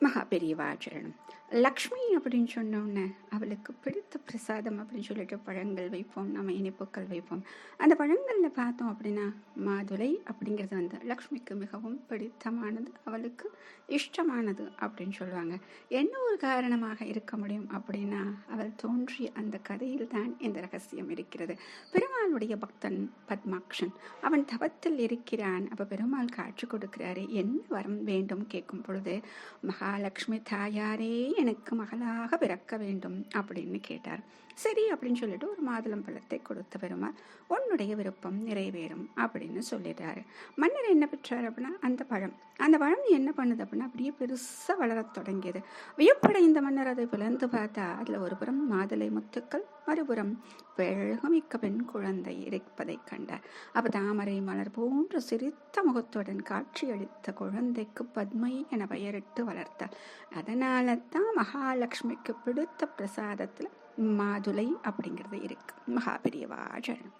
மகா பெரியவாச்சரணம் லக்ஷ்மி அப்படின்னு சொன்னோன்னே அவளுக்கு பிடித்த பிரசாதம் அப்படின்னு சொல்லிட்டு பழங்கள் வைப்போம் நம்ம இனிப்புக்கள் வைப்போம். அந்த பழங்களில் பார்த்தோம் அப்படின்னா மாதுளை அப்படிங்கிறது வந்து லக்ஷ்மிக்கு மிகவும் பிடித்தமானது அவளுக்கு இஷ்டமானது அப்படின்னு சொல்லுவாங்க. என்ன ஒரு காரணமாக இருக்க முடியும் அப்படின்னா அவள் தோன்றிய அந்த கதையில் தான் இந்த ரகசியம் இருக்கிறது. பெருமாளுடைய பக்தன் பத்மாக்ஷன் அவன் தவத்தில் இருக்கிறான். அப்போ பெருமாள் காட்சி கொடுக்கிறாரு என்ன வரம் வேண்டும்? கேட்கும் பொழுது மகா மகாலட்சுமி தாயாரே எனக்கு மகளாக பிறக்க வேண்டும் அப்படின்னு கேட்டார். சரி அப்படின்னு சொல்லிட்டு ஒரு மாதுளம் பழத்தை கொடுத்த பெருமாள் உன்னுடைய விருப்பம் நிறைவேறும் அப்படின்னு சொல்லிடுறாரு. மன்னர் என்ன பெற்றார் அப்படின்னா அந்த பழம். அந்த பழம் என்ன பண்ணுது அப்படின்னா அப்படியே பெருசாக வளரத் தொடங்கியது. வியப்படைந்த மன்னர் அதை பிளந்து பார்த்தா அதில் ஒரு புறம் மாதுளை முத்துக்கள் மறுபுறம் வெள்ளமிக்க பெண் குழந்தை இருப்பதைக் கண்டார். அப்ப தாமரை மலர் போன்ற சிரித்த முகத்துடன் காட்சியளித்த குழந்தைக்கு பத்மை என பெயரிட்டு வளர்த்தார். அதனால தான் மகாலட்சுமிக்கு பிடித்த பிரசாதத்தில் மாதுளை அப்படிங்கிறது இருக்கு. மகாபெரியவா ஜனம்